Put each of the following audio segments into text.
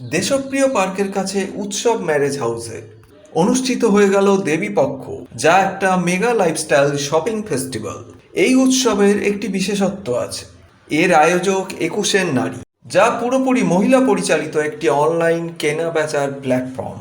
দেশপ্রিয় পার্কের কাছে উৎসব ম্যারেজ হাউসে অনুষ্ঠিত হয়ে গেল দেবীপক্ষ যা একটা মেগা লাইফস্টাইল শপিং ফেস্টিভ্যাল। এই উৎসবের একটি বিশেষত্ব আছে। এর আয়োজক একুশের নারী, যা পুরোপুরি মহিলা পরিচালিত একটি অনলাইন কেনা বেচার প্ল্যাটফর্ম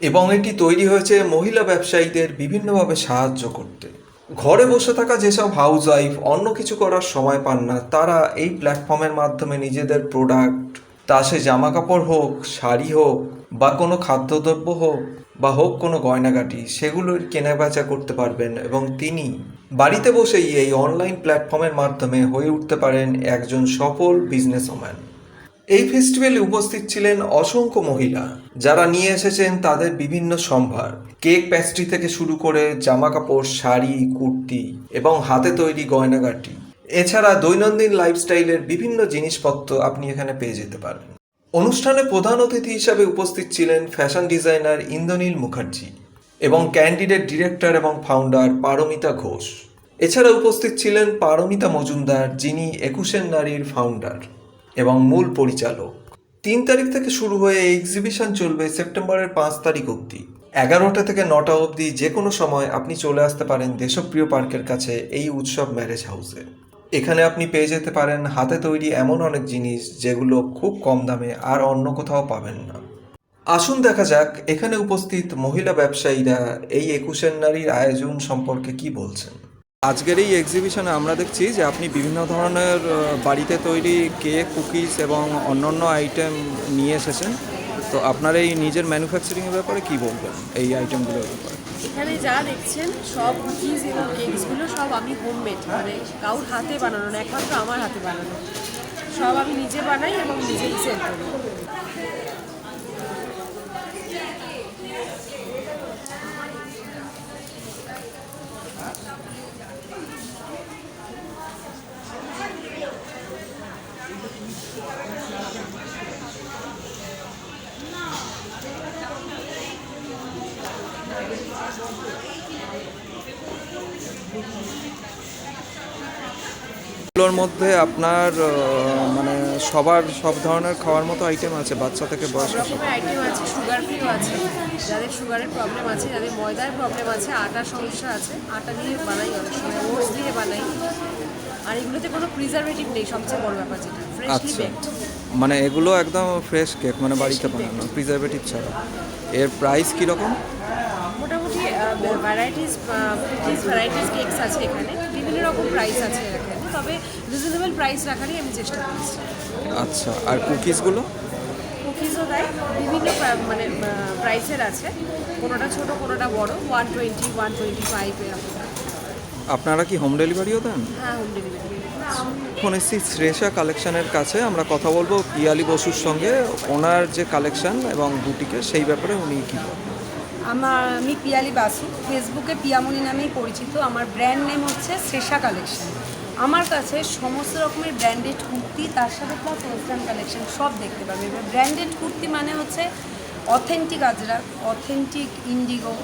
এবং এটি তৈরি হয়েছে মহিলা ব্যবসায়ীদের বিভিন্নভাবে সাহায্য করতে। ঘরে বসে থাকা যেসব হাউস ওয়াইফ অন্য কিছু করার সময় পান না, তারা এই প্ল্যাটফর্মের মাধ্যমে নিজেদের প্রোডাক্ট তা সে জামা কাপড় হোক, শাড়ি হোক, বা কোনো খাদ্যদ্রব্য হোক, বা হোক কোনো গয়নাগাটি সেগুলোর কেনাবেচা করতে পারবেন এবং তিনি বাড়িতে বসেই এই অনলাইন প্ল্যাটফর্মের মাধ্যমে হয়ে উঠতে পারেন একজন সফল বিজনেসম্যান। এই ফেস্টিভ্যালে উপস্থিত ছিলেন অসংখ্য মহিলা, যারা নিয়ে এসেছেন তাদের বিভিন্ন সম্ভার। কেক প্যাস্ট্রি থেকে শুরু করে জামা কাপড় শাড়ি, কুর্তি এবং হাতে তৈরি গয়নাগাটি। এছাড়া দৈনন্দিন লাইফস্টাইলের বিভিন্ন জিনিসপত্র আপনি এখানে পেয়ে যেতে পারেন। অনুষ্ঠানে প্রধান অতিথি হিসাবে উপস্থিত ছিলেন ফ্যাশন ডিজাইনার ইন্দ্রনীল মুখার্জি এবং ক্যান্ডিডেট ডিরেক্টর এবং ফাউন্ডার পারমিতা ঘোষ। এছাড়া উপস্থিত ছিলেন পারমিতা মজুমদার, যিনি একুশের নারীর ফাউন্ডার এবং মূল পরিচালক। তিন তারিখ থেকে শুরু হয়ে এক্সিবিশন চলবে সেপ্টেম্বরের পাঁচ তারিখ অবধি। এগারোটা থেকে নটা অবধি যে কোনো সময় আপনি চলে আসতে পারেন দেশপ্রিয় পার্কের কাছে এই উৎসব ম্যারেজ হাউসে এখানে আপনি পেয়ে যেতে পারেন হাতে তৈরি এমন অনেক জিনিস যেগুলো খুব কম দামে আর অন্য কোথাও পাবেন না। আসুন দেখা যাক এখানে উপস্থিত মহিলা ব্যবসায়ীরা এই একুশের নারীর আয়োজন সম্পর্কে কি বলছেন। আজকের এই এক্সিবিশনে আমরা দেখছি যে আপনি বিভিন্ন ধরনের বাড়িতে তৈরি কেক, কুকিজ এবং অন্যান্য আইটেম নিয়ে এসেছেন। তো আপনার এই নিজের ম্যানুফ্যাকচারিংয়ের ব্যাপারে কি বলবেন? এই আইটেমগুলোর ব্যাপারে। এখানে যা দেখছেন সব কুকিজ এবং কেকসগুলো সব আমি হোমমেড মানে কাউর হাতে বানানো না, একমাত্র আমার হাতে বানানো। সব আমি নিজে বানাই এবং নিজেই সেল করি। এগুলোর মধ্যে আপনার মানে সবার সব ধরনের খাওয়ার মতো আইটেম আছে বাচ্চা থেকে সব বয়স্ক আইটেম আছে সুগার ফ্রিও আছে। যাদের সুগারের প্রবলেম আছে যাদের ময়দার প্রবলেম আছে আটার সমস্যা আছে আটা দিয়ে বানাই অনেক সময় ওটস দিয়ে বানাই। আর এগুলোতে কোনো প্রিজারভেটিভ নেই সবচেয়ে বড় ব্যাপার যেটা ফ্রেশলি আচ্ছা। বেকড মানে এগুলো একদম ফ্রেশ কেক মানে বাড়িতে বানানো প্রিজারভেটিভ ছাড়া। এর প্রাইস কীরকম? মোটামুটি ভ্যারাইটিস ভ্যারাইটিস কেকস আছে এখানে। বিভিন্ন রকম প্রাইস আছে তবে রিজনেবল প্রাইস রাখারই আমি চেষ্টা করছি। আচ্ছা আর কুকিজগুলো কুকিজও দেয় বিভিন্ন মানে প্রাইসের আছে। কোনোটা ছোট কোনোটা বড় one twenty one twenty five এরকম আপনারা কি হোম ডেলিভারিও দেন? হ্যাঁ হোম ডেলিভারি এখন এসেছি শ্রেষা কালেকশনের কাছে। আমরা কথা বলব পিয়ালি বসুর সঙ্গে। ওনার যে কালেকশন এবং বুটিকে সেই ব্যাপারে উনি কী বলেন? আমার আমি পিয়ালি বাসু। ফেসবুকে পিয়ামণি নামেই পরিচিত। আমার ব্র্যান্ড নেম হচ্ছে শ্রেষা কালেকশন আমার কাছে সমস্ত রকমের ব্র্যান্ডেড কুর্তি, তার সাথে প্লাস ওয়েস্টার্ন কালেকশন সব দেখতে পাবে। এবার ব্র্যান্ডেড কুর্তি মানে হচ্ছে authentic Ajrakh authentic indigo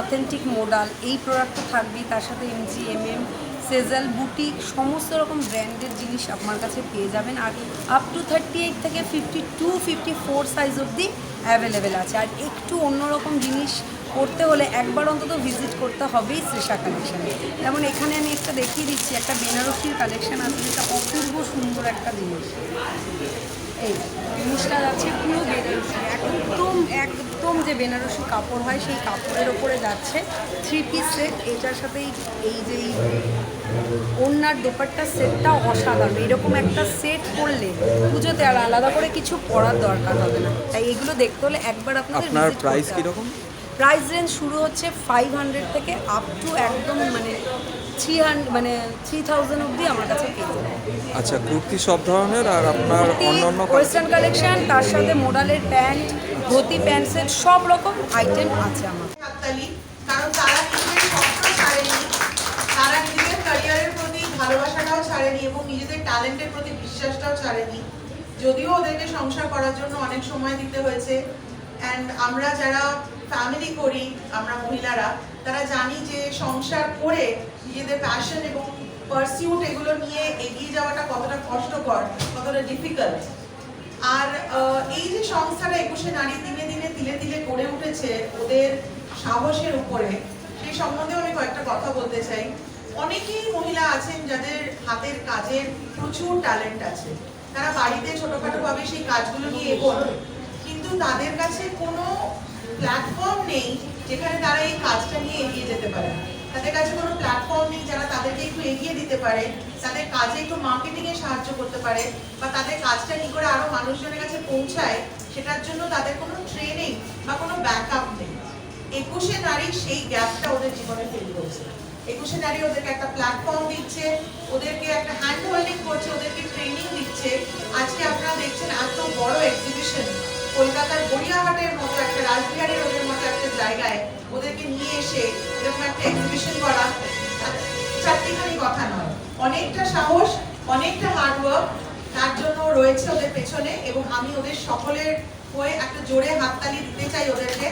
authentic modal এই প্রোডাক্টটা থাকবেই, তার সাথে এমজি এমএম সেজাল বুটিক সমস্ত রকম ব্র্যান্ডের জিনিস আপনার কাছে পেয়ে যাবেন। আর আপ টু থার্টি এইট থেকে fifty two fifty four size অবধি অ্যাভেলেবেল আছে। আর একটু অন্যরকম জিনিস করতে হলে একবার অন্তত ভিজিট করতে হবেই শ্রেষা কালেকশানে যেমন এখানে আমি একটা দেখিয়ে দিচ্ছি একটা বেনারসির কালেকশন আছে যেটা অপূর্ব সুন্দর একটা জিনিস। এই জিনিসটা যাচ্ছে পুরো বেনারসি একদম একদম যে বেনারসি কাপড় হয় সেই কাপড়ের ওপরে যাচ্ছে থ্রি পিস সেট এটার সাথে এই- যে এই ওড়নার দোপাট্টার সেটটা অসাধারণ। এরকম একটা সেট করলে পুজোতে আর আলাদা করে কিছু পরার দরকার হবে না। তাই এগুলো দেখতে হলে একবার আপনাদের আপনার প্রাইস কীরকম? প্রাইস রেঞ্জ শুরু হচ্ছে ফাইভ হান্ড্রেড থেকে আপ টু একদম মানে থ্রি হান্ড্রেড মানে থ্রি থাউজেন্ড অবধি আমার কাছে পেয়ে যাবে আচ্ছা কুর্তি সব ধরনের আর আপনার অন্য অন্য ওয়েস্টার্ন কালেকশন তার সাথে মোডালের প্যান্ট ধুতি প্যান্ট সেট সব রকম আইটেম আছে আমার। কারণ তারা নিজেদের স্বপ্ন ছাড়েনি। তারা নিজেদের ক্যারিয়ারের প্রতি ভালোবাসাটাও ছাড়েনি এবং নিজেদের ট্যালেন্টের প্রতি বিশ্বাসটাও ছাড়েনি। যদিও ওদেরকে সংসার করার জন্য অনেক সময় দিতে হয়েছে। অ্যান্ড আমরা যারা ফ্যামিলি করি, আমরা মহিলারা, তারা জানি যে সংসার করে নিজেদের প্যাশন এবং পারসিউট এগুলো নিয়ে এগিয়ে যাওয়াটা কতটা কষ্টকর, কতটা ডিফিকাল্ট আর এই যে সংস্থাটা একুশে নারী দিনে দিনে তিলে তিলে করে উঠেছে ওদের সাহসের উপরে সেই সম্বন্ধেও আমি কয়েকটা কথা বলতে চাই। অনেকেই মহিলা আছেন যাদের হাতের কাজের প্রচুর ট্যালেন্ট আছে। তারা বাড়িতে ছোটখাটো ভাবে সেই কাজগুলো নিয়ে এগোন, কিন্তু তাদের কাছে কোনো প্ল্যাটফর্ম নেই যেখানে তারা এই কাজটা নিয়ে এগিয়ে যেতে পারে। তাদের কাছে কোনো প্ল্যাটফর্ম নেই যারা তাদেরকে একটু এগিয়ে দিতে পারে, তাদের কাজে একটু মার্কেটিং এ সাহায্য করতে পারে বা তাদের কাজটা কি করে আরও মানুষজনের কাছে পৌঁছায়, সেটার জন্য তাদের কোনো ট্রেনিং বা কোনো ব্যাকআপ নেই। একুশে নারী সেই গ্যাপটা ওদের জীবনে ফিল করছে। একুশে নারী ওদেরকে একটা প্ল্যাটফর্ম দিচ্ছে, ওদেরকে একটা হ্যান্ড হোল্ডিং করছে ওদেরকে ওদেরকে নিয়ে এসে এরকম একটা এক্সিবিশন করা, চারটিখানি কথা নয়। অনেকটা সাহস, অনেকটা হার্ডওয়ার্ক তার জন্য রয়েছে ওদের পেছনে এবং আমি ওদের সকলের হয়ে একটা জোরে হাততালি দিতে চাই ওদেরকে।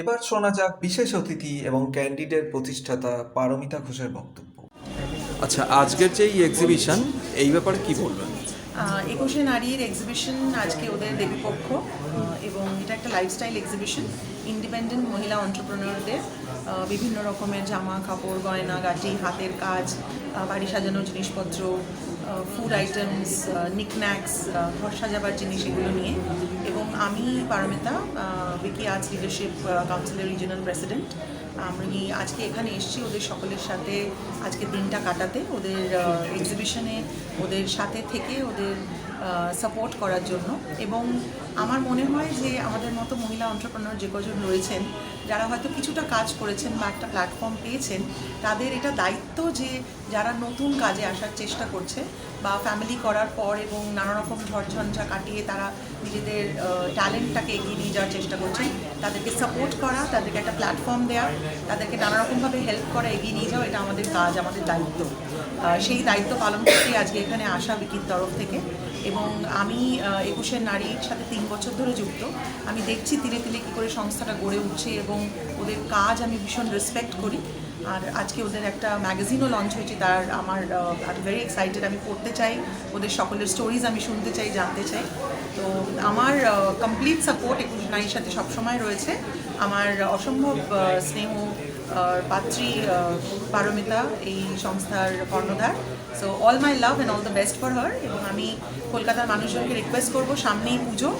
এবার শোনা যাক বিশেষ অতিথি এবং ক্যান্ডিডেট প্রতিষ্ঠাতা পারমিতা ঘোষের বক্তব্য। আচ্ছা আজকের যে এই এক্সিবিশন এই ব্যাপারে কি বলবেন? একুশে নারীর এক্সিবিশন আজকে ওদের দেবীপক্ষ এবং এটা একটা লাইফস্টাইল এক্সিবিশন ইন্ডিপেন্ডেন্ট মহিলা অন্টারপ্রেনারদের বিভিন্ন রকমের জামা কাপড় গয়না গাটি হাতের কাজ বাড়ি সাজানোর জিনিসপত্র ফুড আইটেমস নিকন্যাক্স ঘর সাজাবার জিনিস এগুলো নিয়ে। এবং আমি, পারমিতা বিকি আর্টস লিডারশিপ কাউন্সিলের রিজিনাল প্রেসিডেন্ট আমি আজকে এখানে এসেছি ওদের সকলের সাথে আজকে দিনটা কাটাতে, ওদের এক্সিবিশনে ওদের সাথে থেকে ওদের সাপোর্ট করার জন্য। এবং আমার মনে হয় যে আমাদের মতো মহিলা অন্টারপ্রেনার যে কজন রয়েছেন, যারা হয়তো কিছুটা কাজ করেছেন বা একটা প্ল্যাটফর্ম পেয়েছেন, তাদের এটা দায়িত্ব যে যারা নতুন কাজে আসার চেষ্টা করছে বা ফ্যামিলি করার পর এবং নানা রকম ঝড়ঝঞ্ঝা কাটিয়ে তারা নিজেদের ট্যালেন্টটাকে এগিয়ে নিয়ে যাওয়ার চেষ্টা করছেন, তাদেরকে সাপোর্ট করা, তাদেরকে একটা প্ল্যাটফর্ম দেওয়া তাদেরকে নানা রকমভাবে হেল্প করা, এগিয়ে নিয়ে যাওয়া, এটা আমাদের কাজ, আমাদের দায়িত্ব। সেই দায়িত্ব পালন করতে আজকে এখানে আসা বিকির তরফ থেকে। এবং আমি একুশের নারীর সাথে তিন বছর ধরে যুক্ত। আমি দেখছি তিলে তিলে কী করে সংস্থাটা গড়ে উঠছে এবং ওদের কাজ আমি ভীষণ রেসপেক্ট করি। আর আজকে ওদের একটা ম্যাগাজিনও লঞ্চ হয়েছে, তার আমার আমি ভেরি এক্সাইটেড আমি পড়তে চাই। ওদের সকলের স্টোরিজ আমি শুনতে চাই, জানতে চাই। তো আমার কমপ্লিট সাপোর্ট একুশ নারীর সাথে সবসময় রয়েছে। আমার অসম্ভব স্নেহ পাত্রী পারমিতা, এই সংস্থার কর্ণধার। So all my love and all the best for her এবং আমি কলকাতার মানুষজনকে রিকোয়েস্ট করব সামনেই পুজো।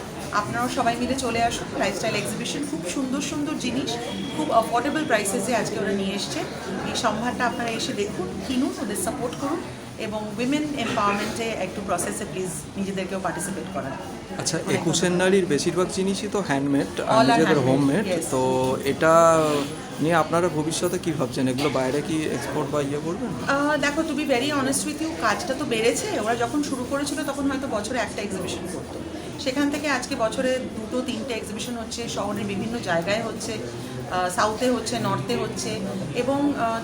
আপনারাও সবাই মিলে চলে আসুন। লাইফস্টাইল এক্সিবিশন খুব সুন্দর সুন্দর জিনিস। খুব অফোর্ডেবল প্রাইসেসে আজকে ওরা নিয়ে এসছে। এই সম্ভারটা আপনারা এসে দেখুন কিনুন ওদের সাপোর্ট করুন এবং উইমেন এম্পাওয়ারমেন্টে একটু প্রসেসে প্লিজ নিজেদেরকেও পার্টিসিপেট করান। আচ্ছা একুশের নারীর বেশিরভাগ জিনিসই তো হ্যান্ডমেড আর নিজেদের হোমমেড. তো এটা নিয়ে আপনারা ভবিষ্যতে কি ভাবছেন? এগুলো বাইরে কি এক্সপোর্ট বা ইয়ে করবেন? দেখো to be very honest with you কাজটা তো বেড়েছে। ওরা যখন শুরু করেছিল তখন হয়তো বছরে একটা এক্সিবিশন করতো। সেখান থেকে আজকে বছরে দুটো তিনটে এক্সিবিশন হচ্ছে শহরের বিভিন্ন জায়গায় হচ্ছে সাউথে হচ্ছে নর্থে হচ্ছে। এবং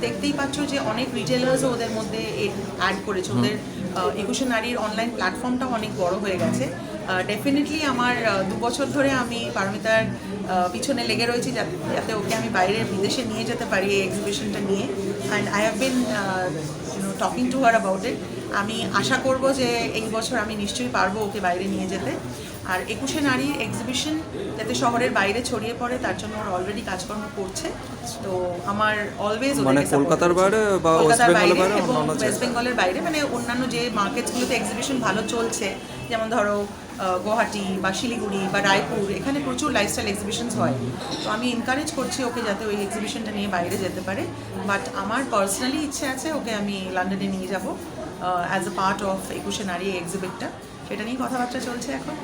দেখতেই পাচ্ছ যে অনেক রিটেলার্সও ওদের মধ্যে অ্যাড করেছে। ওদের একুশে নারীর অনলাইন প্ল্যাটফর্মটা অনেক বড় হয়ে গেছে। ডেফিনেটলি আমার দু বছর ধরে আমি পারমিতার পিছনে লেগে রয়েছি যাতে ওকে আমি বাইরে বিদেশে নিয়ে যেতে পারি এই এক্সিবিশনটা নিয়ে। And I have been talking to her about it আমি আশা করব যে এই বছর আমি নিশ্চয়ই পারব ওকে বাইরে নিয়ে যেতে। আর একুশে নারীর এক্সিবিশন যাতে শহরের বাইরে ছড়িয়ে পড়ে তার জন্য ওরা অলরেডি কাজকর্ম করছে। তো আমার অলওয়েজ মানে কলকাতার বাইরে বা ওয়েস্ট বেঙ্গলের বাইরে এবং ওয়েস্ট বেঙ্গলের বাইরে মানে অন্যান্য যে মার্কেটসগুলোতে এক্সিবিশন ভালো চলছে যেমন ধরো গুয়াহাটি বা শিলিগুড়ি বা রায়পুর এখানে প্রচুর লাইফস্টাইল এক্সিবিশনস হয়। তো আমি এনকারেজ করছি ওকে যাতে ওই এক্সিবিশনটা নিয়ে বাইরে যেতে পারে। বাট আমার পার্সোনালি ইচ্ছে আছে ওকে আমি লন্ডনে নিয়ে যাব অ্যাজ এ পার্ট অফ একুশে নারী এক্সিবিটটা সেটা নিয়ে কথাবার্তা চলছে এখন।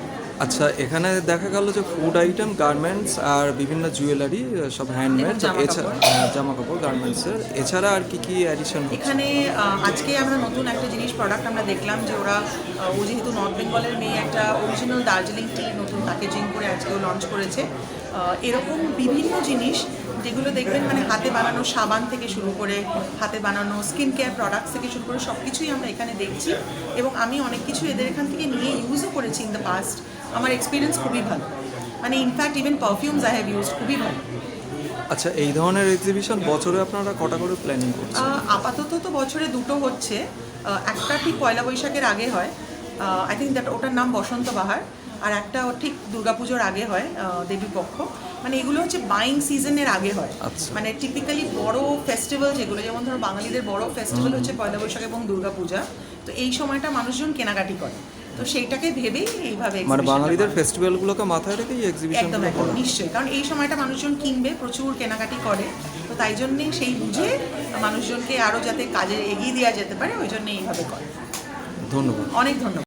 আচ্ছা এখানে দেখা গেল যে ফুড আইটেম গার্মেন্টস আর বিভিন্ন জুয়েলারি সব হ্যান্ডমেড এছাড়া জামা কাপড় গার্মেন্টসের এছাড়া আর কি কি অ্যাডিশন এখানে আজকে আমরা নতুন একটা জিনিস প্রোডাক্ট আমরা দেখলাম যে ওরা ও যেহেতু নর্থ বেঙ্গলের মেয়ে একটা অরিজিনাল দার্জিলিং টি নতুন প্যাকেজিং করে আজকেও লঞ্চ করেছে। এরকম বিভিন্ন জিনিস যেগুলো দেখবেন মানে হাতে বানানো সাবান থেকে শুরু করে হাতে বানানো স্কিন কেয়ার প্রোডাক্টস থেকে শুরু করে সব কিছুই আমরা এখানে দেখছি এবং আমি অনেক কিছু এদের এখান থেকে নিয়ে ইউজও করেছি ইন দ্য পাস্ট আমার এক্সপিরিয়েন্স খুবই ভালো। মানে in fact even perfumes I have use খুবই ভালো। আচ্ছা এই ধরনের এক্সিবিশন বছরে আপনারা কটা করে প্ল্যানিং করছেন? আপাতত তো বছরে দুটো হচ্ছে। একটা ঠিক পয়লা বৈশাখের আগে হয়। আই থিঙ্ক দ্যাট ওটার নাম বসন্ত বাহার। আর একটা ঠিক দুর্গাপুজোর আগে হয় দেবী পক্ষ মানে এগুলো হচ্ছে বাইং সিজনের আগে হয়। আচ্ছা। মানে টিপিক্যালি বড় ফেস্টিভ্যাল যেগুলো যেমন ধরো বাঙালিদের বড় ফেস্টিভ্যাল হচ্ছে পয়লা বৈশাখ এবং দুর্গাপূজা। তো এই সময়টা মানুষজন কেনাকাটি করে। তো সেইটাকে ভেবেই এইভাবে মানে বাঙালিদের ফেস্টিভ্যালগুলোকে মাথায় রেখে এই একদম একদম নিশ্চয়ই। কারণ এই সময়টা মানুষজন কিনবে প্রচুর কেনাকাটি করে। তো তাই জন্যে সেই বুঝে মানুষজনকে আরও যাতে কাজে এগিয়ে দেওয়া যেতে পারে ওই জন্য এইভাবে করে। ধন্যবাদ। অনেক ধন্যবাদ।